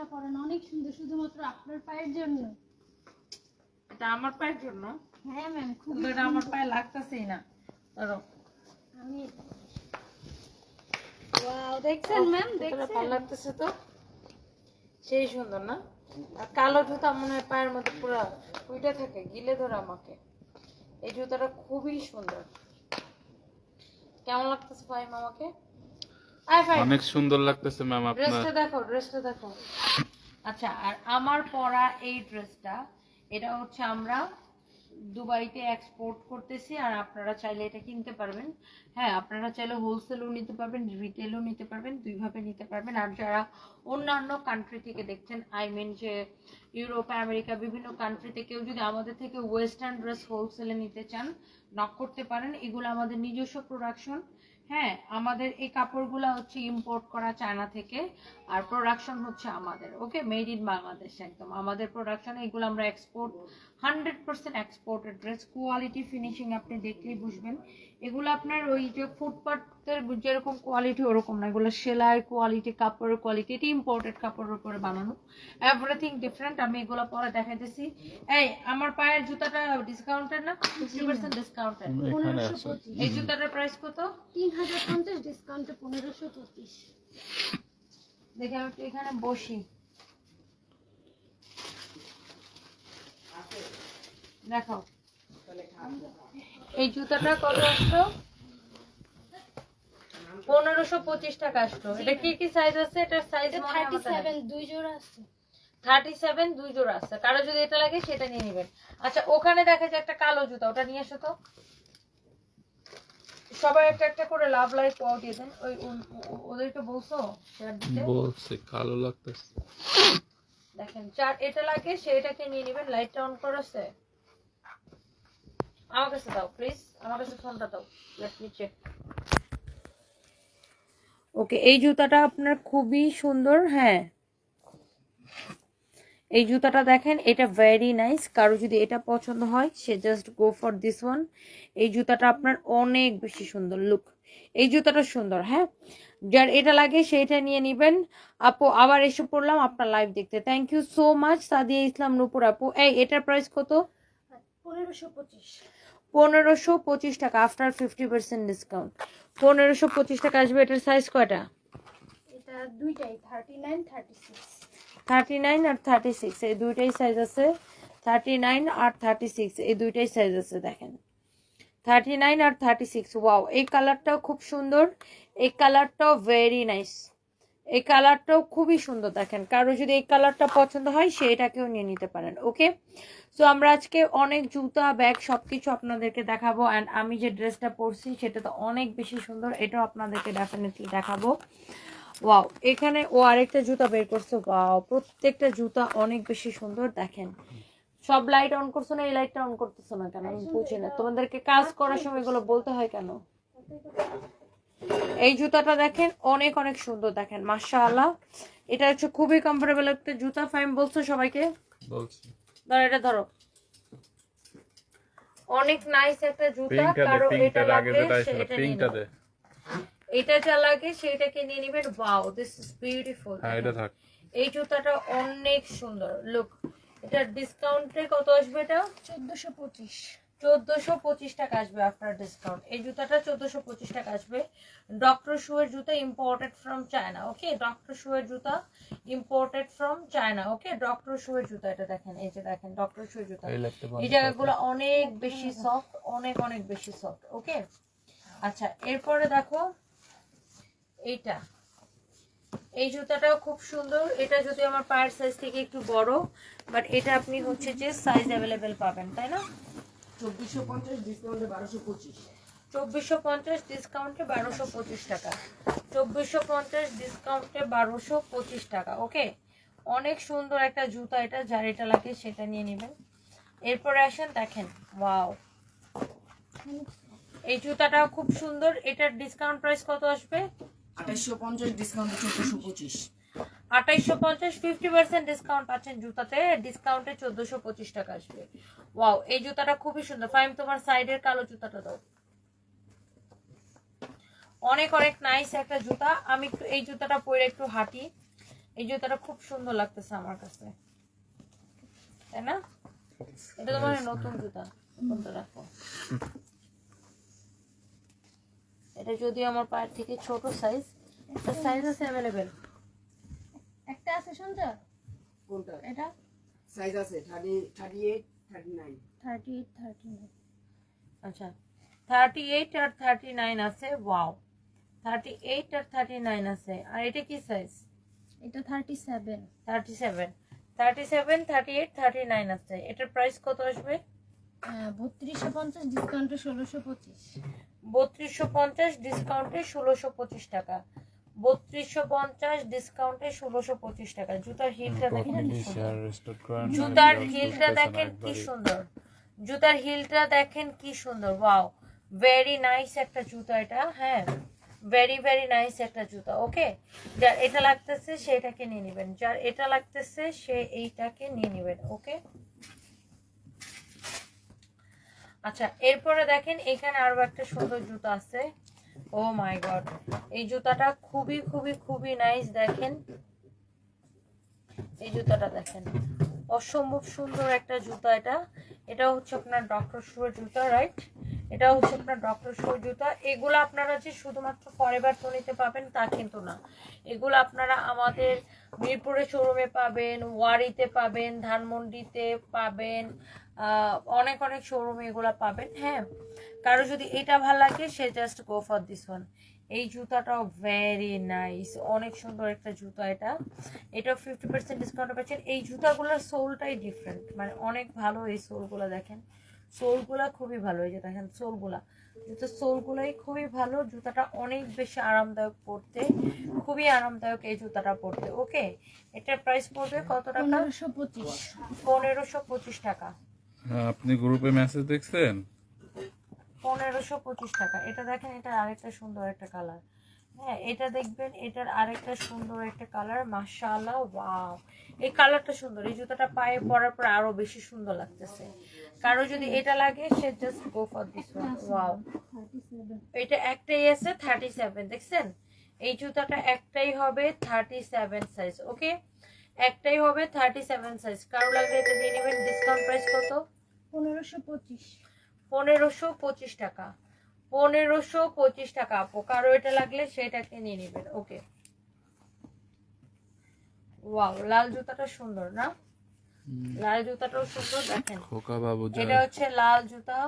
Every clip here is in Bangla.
জুতাটা পরেন অনেক সুন্দর শুধুমাত্র আপনার পায়ের জন্য। এটা আমার পায়ের জন্য? হ্যাঁ ম্যাম খুব এটা আমার পায়ে লাগতেছেই না। ধরো। আমি ওয়াও দেখছেন ম্যাম দেখছেন? ভালো লাগতেছে তো? সেই সুন্দর না? আর কালো জুতা মনে হয় পায়ের মধ্যে পুরো উইটা থাকে গিলে ধরে আমাকে। এই জুতাটা খুবই সুন্দর। কেমন লাগতেছে ভাই আমাকে অনেক সুন্দর লাগতেছে ম্যাম আপনার ড্রেসটা দেখো ড্রেসটা দেখো। আচ্ছা আর আমার পরা এই ড্রেসটা এটা হচ্ছে আমরা দুবাইতে এক্সপোর্ট করতেছি আর আপনারা চাইলে এটা কিনতে পারবেন। হ্যাঁ আপনারা চাইলে হোলসেলও নিতে পারবেন রিটেলও নিতে পারবেন দুইভাবে নিতে পারবেন। আর যারা অন্যান্য কান্ট্রি থেকে দেখছেন আই মিন যে ইউরোপ আমেরিকা বিভিন্ন কান্ট্রিতে কেউ যদি আমাদের থেকে ওয়েস্টার্ন ড্রেস হোলসেলে নিতে চান নক করতে পারেন। এগুলো আমাদের নিজস্ব প্রোডাকশন হ্যাঁ আমাদের এই কাপড়গুলো হচ্ছে ইম্পোর্ট করা চায়না থেকে। আর প্রোডাকশন হচ্ছে আমাদের ওকে মেড ইন বাংলাদেশ একদম। আমাদের প্রোডাকশন এগুলো আমরা export hundred percent exported dress quality finishing আপনি দেখলেই বুঝবেন। এগুলো আপনার ওই যে ফুটপাথের যেরকম কোয়ালিটি ওরকম না। এগুলো সেলাই কোয়ালিটি কাপড়ের কোয়ালিটি এটি ইম্পোর্টেড কাপড়ের উপরে বানানো। এভরিথিং ডিফারেন্ট আমি এগুলো পরে দেখাইতেছি। এই আমার পায়ের জুতাটা ডিসকাউন্টেড না? ফিফটি পার্সেন্ট ডিসকাউন্টেড এখানে এই জুতাটার প্রাইস কত? তিন হাজার পঞ্চাশ ডিসকাউন্টে পনেরোশো পঁচিশ। দেখে আমি একটু এখানে বসি। দেখো এই জুতাটা কত আসলো পনেরোশো পঁচিশ টাকা আসলো এটা কি কি সাইজ আছে? এটার সাইজ থার্টি সেভেন দুই জোড়া আছে। থার্টি সেভেন দুই জোড়া আছে। কারও যদি এটা লাগে সেটা নিয়ে নেবেন। আচ্ছা ওখানে দেখা যায় একটা কালো জুতা। ওটা নিয়ে আসো তো। সবাই একটা একটা করে লাভ লাইফ পাওয়া দিয়ে দেন ওই ওদেরকে বলছো? দিতে? বলছে কালো লাগতেছে। দেখেন চার এটা লাগে সেটাকে নিয়ে নেবেন লাইটটা অন করেছে। আমার কাছে দাও প্লিজ আমার কাছে ফোনটা দাও। লেট মি চেক ওকে এই জুতাটা আপনার খুবই সুন্দর হ্যাঁ। এই জুতাটা দেখেন এটা ভেরি নাইস কারও যদি এটা পছন্দ হয় সে just go for this one এই জুতাটা আপনার অনেক বেশি সুন্দর। লুক এই জুতাটা সুন্দর হ্যাঁ? যার এটা লাগে সেটা নিয়ে নেবেন। আপু আবার এসে পড়লাম আপনার লাইভ দেখতে। Thank you so much Sadia Islam Nupur আপু। এই এটার প্রাইস কত? পনেরোশো পঁচিশ। পনেরোশো পঁচিশ টাকা আফটার ফিফটি পার্সেন্ট ডিসকাউন্ট পনেরোশো পঁচিশ টাকা আসবে এটার সাইজ কয়টা? এটা দুইটাই thirty nine thirty six thirty nine আর থার্টি সিক্স এই দুইটাই সাইজ আছে। থার্টি নাইন আর থার্টি সিক্স এই দুইটাই সাইজ আছে, দেখেন। থার্টি নাইন আর থার্টি সিক্স ওয়াও এই কালারটাও খুব সুন্দর, এই কালারটাও ভেরি নাইস এই কালারটাও খুবই সুন্দর, দেখেন। কারও যদি এই কালারটা পছন্দ হয় সেটাকেও নিয়ে নিতে পারেন ওকে সো আমরা আজকে অনেক জুতা ব্যাগ সব কিছু আপনাদেরকে দেখাবো অ্যান্ড আমি যে ড্রেসটা পরছি, সেটা তো অনেক বেশি সুন্দর, এটাও আপনাদেরকে ডেফিনেটলি দেখাবো। ওয়াও এখানে ও আরেকটা জুতা বের করছে। ওয়াও প্রত্যেকটা জুতা অনেক বেশি সুন্দর দেখেন। সব লাইট অন করছ না এই লাইটটা অন করতেছো না কেন? আমি বুঝি না। তোমাদেরকে কাজ করার সময় এগুলো বলতে হয় কেন? এই জুতাটা দেখেন অনেক অনেক সুন্দর দেখেন মাশাআল্লাহ। এটা হচ্ছে খুবই কমফোর্টেবল একটা জুতা ফাইম বলছো সবাইকে? বলছি। ধরো এটা ধরো। অনেক নাইস একটা জুতা কারও এটা নিয়ে পিঙ্কটা দে এটা যা লাগে সেটাকে নিয়ে নেবেন। ওয়াও দিস ইজ বিউটিফুল হ্যাঁ এটা থাক। এই জুতাটা অনেক সুন্দর। লুক এটা ডিসকাউন্টে কত আসবে এটা? চোদ্দোশো পঁচিশ। চোদ্দোশো পঁচিশ টাকা আসবে আফটার ডিসকাউন্ট এই জুতাটা চোদ্দোশো পঁচিশ টাকা আসবে। ডক্টর শুয়ের জুতা imported from China okay doctor শুয়ের জুতা imported from China okay doctor শুয়ের জুতা এটা দেখেন এই যে দেখেন ডক্টর শুয়ের জুতা। এই জায়গাগুলো অনেক বেশি সফট অনেক অনেক বেশি সফট ওকে আচ্ছা এরপরে দেখো এইটা। এই জুতাটাও খুব সুন্দর। এটা যদি আমার পায়ের সাইজ থেকে একটু বড় বাট এটা আপনি হচ্ছে যে সাইজ অ্যাভেলেবেল পাবেন তাই না? চব্বিশশো পঞ্চাশ ডিসকাউন্টে বারোশো পঁচিশ। চব্বিশশো পঞ্চাশ ডিসকাউন্টে বারোশো পঁচিশ টাকা। চব্বিশশো পঞ্চাশ ডিসকাউন্টে বারোশো পঁচিশ টাকা ওকে অনেক সুন্দর একটা জুতা এটা যার এটা লাগে সেটা নিয়ে নেবেন। এরপরে আসেন দেখেন ওয়াও এই জুতাটাও খুব সুন্দর। এটার ডিসকাউন্ট প্রাইস কত আসবে? আঠাশশো পঞ্চাশ ডিসকাউন্টে চোদ্দশো পঁচিশ। পঞ্চাশ ফিফটি পার্সেন্ট ডিসকাউন্ট পাচ্ছেন জুতাতে ডিসকাউন্টে চোদ্দশো পঁচিশ টাকা আসবে। ওয়াও এই জুতাটা খুবই সুন্দর। ফাইম তোমার সাইডের কালো জুতাটা দাও। অনেক অনেক নাইস একটা জুতা। আমি একটু এই জুতাটা পরে একটু হাঁটি। এই জুতাটা খুব সুন্দর লাগতেছে আমার কাছে। তাই না? এটা তোমার নতুন জুতা। রাখো এটা যদি আমার পায়ের থেকে ছোট সাইজ এটা সাইজ আছে অ্যাভেলেবেল একটা আছে সঞ্জয় কোনটা? এটা? সাইজ আছে thirty thirty eight thirty nine thirty eight thirty nine আচ্ছা থার্টি এইট আর থার্টি নাইন আছে ওয়াও থার্টি এইট আর থার্টি নাইন আছে আর এটা কি সাইজ এটা thirty seven thirty seven thirty seven thirty eight thirty nine আছে। এটার প্রাইস কত আসবে? বত্রিশশো পঞ্চাশ ডিসকাউন্টে ষোলোশো পঁচিশ। বত্রিশশো পঞ্চাশ ডিসকাউন্টে ষোলোশো পঁচিশ টাকা। বত্রিশশো পঞ্চাশ ডিসকাউন্টে ষোলোশো পঁচিশ টাকা। জুতার হিলটা দেখেন কি সুন্দর। জুতার হিলটা দেখেন কি সুন্দর। জুতার হিলটা দেখেন কি সুন্দর। ওয়াও ভেরি নাইস একটা জুতা এটা হ্যাঁ। ভেরি ভেরি নাইস একটা জুতা ওকে যার এটা লাগতেছে সেটাকে নিয়ে নেবেন। যার এটা লাগতেছে সে এইটাকে নিয়ে নেবেন ওকে আচ্ছা এরপরে দেখেন এখানে আরও একটা সুন্দর জুতো আছে। ও মাই গড এই জুতাটা খুবই খুবই খুবই নাইস দেখেন। এই জুতাটা দেখেন, অসম্ভব সুন্দর একটা জুতা এটা। এটা হচ্ছে আপনার ডক্টর শুয়ের জুতা রাইট এটা হচ্ছে আপনার ডক্টর শুয়ের জুতা এগুলো আপনারা যে শুধুমাত্র ফরেভার নিতে পাবেন, তা কিন্তু না। এগুলো আপনারা আমাদের মিরপুরে শোরুমে পাবেন, ওয়ারিতে পাবেন, ধানমন্ডিতে পাবেন অনেক অনেক শোরুমে এগুলো পাবেন হ্যাঁ? কারও যদি এটা ভালো লাগে, সে just go for this one এই জুতাটাও ভেরি নাইস অনেক সুন্দর একটা জুতা এটা। এটা ফিফটি পার্সেন্ট ডিসকাউন্ট পাচ্ছেন। এই জুতাগুলোর সোলটাই ডিফারেন্ট মানে অনেক ভালো এই সোলগুলো দেখেন। সোলগুলা খুবই ভালো এই যে দেখেন সোলগুলা। জুতার সোলগুলাই খুবই ভালো জুতাটা অনেক বেশি আরামদায়ক পরতে খুবই আরামদায়ক এই জুতাটা পরতে ওকে? এটার প্রাইস পড়বে কত টাকা? পনেরোশো পঁচিশ। পনেরোশো পঁচিশ টাকা। আপনি গ্রুপে মেসেজ দেখছেন? পনেরোশো পঁচিশ টাকা। এটা দেখেন এটা আরেকটা সুন্দর একটা কালার হ্যাঁ এটা দেখবেন এটার আরেকটা সুন্দর একটা কালার মাশাআল্লাহ ওয়াও। এই কালারটা সুন্দর এই জুতাটা পায়ে পরার পর আরও বেশি সুন্দর লাগতেছে। কারও যদি এটা লাগে সে just go for this wow. এটা একটাই আছে থার্টি সেভেন দেখছেন? এই জুতাটা একটাই হবে থার্টি সেভেন সাইজ ওকে? একটাই হবে থার্টি সেভেন সাইজ কারও লাগলে এটা দিয়ে নেবেন ডিসকাউন্ট প্রাইস কত? পনেরোশো পঁচিশ। পনেরোশো পঁচিশ টাকা। পনেরোশো পঁচিশ টাকা। আপু কারও এটা লাগলে সেটাকে নিয়ে নেবেন। ওকে। ওয়াও লাল জুতাটা সুন্দর না? লাল জুতাটাও সুন্দর দেখেন। খোকা বাবু এটা হচ্ছে লাল জুতা।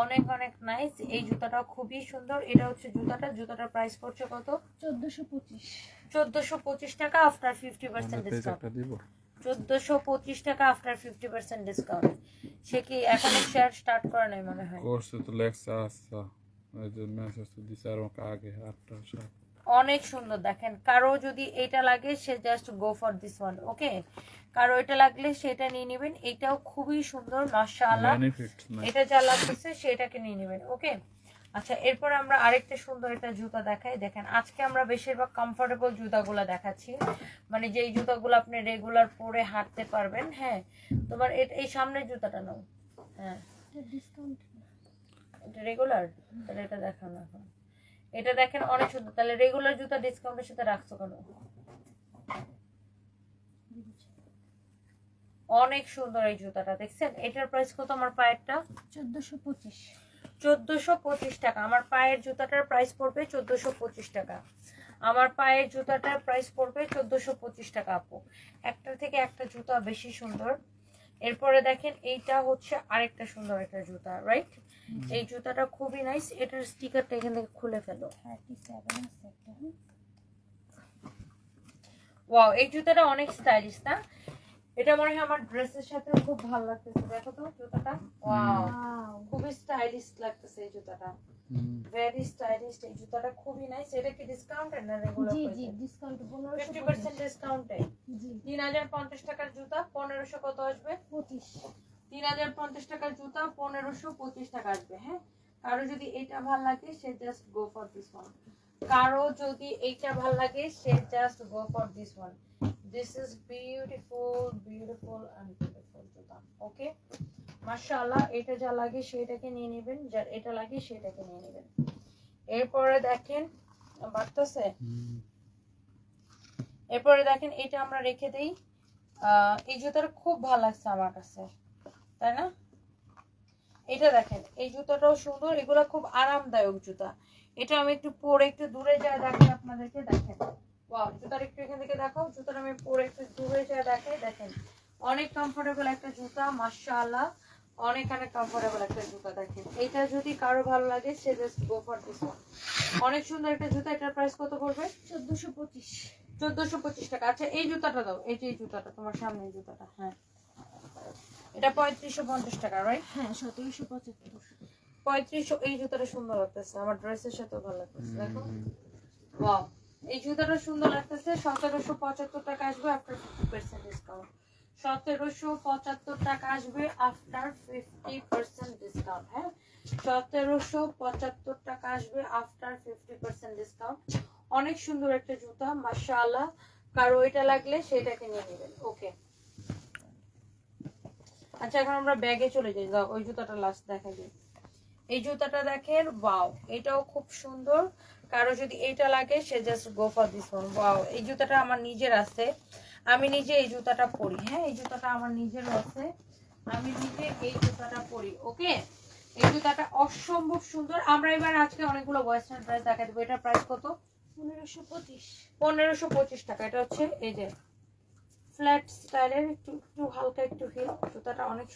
অনেক অনেক নাইস এই জুতাটা খুবই সুন্দর। এটা হচ্ছে জুতাটা। জুতাটার প্রাইস পড়ছে কত? চোদ্দোশো পঁচিশ। চোদ্দশো পঁচিশ টাকা after fifty percent page discount চোদ্দশো পঁচিশ টাকা আফটার ফিফটি পার্সেন্ট ডিসকাউন্ট সে কি এখনও শেয়ার স্টার্ট করে নাই মনে হয়? করছে তো লেখছে আচ্ছা। অনেক সুন্দর দেখেন। কারও যদি এটা লাগে সে just go for this one okay কারও এটা লাগলে সেটা নিয়ে নেবেন। এটাও খুবই সুন্দর মাশাআল্লাহ। এটা যা লাগতেছে সেটাকে নিয়ে নেবেন ওকে আচ্ছা এরপর আমরা আরেকটা সুন্দর একটা জুতা দেখাই। দেখেন আজকে আমরা বেশিরভাগ কমফোর্টেবল জুতাগুলো দেখাচ্ছি। মানে যেই জুতাগুলো আপনি রেগুলার পরে হাঁটতে পারবেন হ্যাঁ? তোমার এই সামনের জুতাটা নাও। হ্যাঁ। ডিসকাউন্ট এটা রেগুলার তাহলে এটা দেখানো এখন। এটা দেখেন অনেক সুন্দর। তাহলে রেগুলার জুতা ডিসকাউন্টের সাথে রাখছো কেন? অনেক সুন্দর এই জুতাটা দেখছেন? এটার প্রাইস কত আমার পায়েরটা? চোদ্দোশো পঁচিশ। চোদ্দোশো পঁচিশ টাকা। আমার পায়ের জুতাটার প্রাইস পড়বে চোদ্দোশো পঁচিশ টাকা। আমার পায়ের জুতাটার প্রাইস পড়বে চোদ্দোশো পঁচিশ টাকা আপু। একটা থেকে একটা জুতা বেশি সুন্দর। এরপরে দেখেন এইটা হচ্ছে আরেকটা সুন্দর একটা জুতা রাইট এই জুতাটা খুবই নাইস এটার স্টিকারটা এখান থেকে খুলে ফেলো। ওয়াও এই জুতাটা অনেক স্টাইলিশ না? এটা মনে হয় আমার ড্রেসের সাথে খুব ভালো লাগতেছে। দেখো তো জুতাটা। ওয়াও. খুবই স্টাইলিশ লাগতেছে এই জুতাটা। ভেরি স্টাইলিশ এই জুতাটা খুবই নাইস এটা কি ডিসকাউন্ট না রেগুলার জি জি ডিসকাউন্ট পনেরোশো ফিফটি পার্সেন্ট ডিসকাউন্টে জি। তিন হাজার পঞ্চাশ টাকার জুতা পনেরোশো কত আসবে? পঁচিশ। তিন হাজার পঞ্চাশ টাকার জুতা পনেরোশো পঁচিশ টাকা আসবে হ্যাঁ? কারও যদি এটা ভালো লাগে সে just go for this one কারও যদি এইটা ভালো লাগে, সে just go for this one this is beautiful beautiful and beautiful জুতা ওকে মাশাআল্লাহ, এটা যা লাগে সেটাকে নিয়ে নেবেন, যার এটা লাগে সেটাকে নিয়ে নেবেন। এরপরে দেখেন, বাড়তেছে? এরপরে দেখেন, এটা আমরা রেখে দেই। এই জুতার খুব ভালো লাগছে আমার কাছে, তাই না? এটা দেখেন এই জুতাটাও সুন্দর এগুলো খুব আরামদায়ক জুতা। এটা আমি একটু পরে একটু দূরে যায় দেখাই আপনাদেরকে দেখেন। ওয়াও জুতার একটু এখান থেকে দেখাও জুতাটা আমি পরে একটু দূরে যায় দেখে দেখেন। অনেক কমফোর্টেবল একটা জুতা মাশাআল্লাহ। অনেক অনেক কমফোর্টেবল একটা জুতা দেখেন। এইটা যদি কারও ভালো লাগে সে জাস্ট গো ফর দিস অনেক সুন্দর একটা জুতা এটার প্রাইস কত পড়বে? চোদ্দশো পঁচিশ। চোদ্দশো পঁচিশ টাকা। আচ্ছা এই জুতাটা দাও এই যে এই জুতাটা তোমার সামনে জুতাটা হ্যাঁ। এটা পঁয়ত্রিশশো পঞ্চাশ টাকা রাইট হ্যাঁ সতেরোশো পঁচাত্তর। পঁয়ত্রিশশো এই জুতাটা সুন্দর লাগতেছে। আমার ড্রেসের সাথে ভালো লাগতেছে দেখো। ওয়াও এই জুতাটা সুন্দর লাগতেছে। সতেরোশো পঁচাত্তর টাকা আসবে আফটার ফিফটি পার্সেন্ট ডিসকাউন্ট সতেরোশো পঁচাত্তর টাকা আসবে আফটার ফিফটি পার্সেন্ট ডিসকাউন্ট হ্যাঁ? সতেরোশো পঁচাত্তর টাকা আসবে আফটার ফিফটি পার্সেন্ট ডিসকাউন্ট অনেক সুন্দর একটা জুতা মাশাআল্লাহ। কারও এটা লাগলে সেটাকে নিয়ে নেবেন ওকে আচ্ছা এখন আমরা ব্যাগে চলে যাই। দাও ওই জুতাটা লাস্ট দেখা যায় এই জুতাটা দেখেন ওয়াও এটাও খুব সুন্দর। কারও যদি এটা লাগে সে just go for this one wow এই জুতাটা আমার নিজের আছে। আমি নিজে এই জুতাটা পরি হ্যাঁ এই জুতাটা আমার নিজেরও আছে। আমি নিজে এই জুতাটা পরি ওকে এই জুতাটা অসম্ভব সুন্দর। আমরা এবার আজকে অনেকগুলো ওয়েস্টার্ন ড্রেস দেখা দেবো। এটার প্রাইস কত? পনেরোশো পঁচিশ। পনেরোশো পঁচিশ টাকা। এটা হচ্ছে এই যে ফ্ল্যাট স্টাইলের একটু একটু হালকা একটু হিল জুতাটা অনেক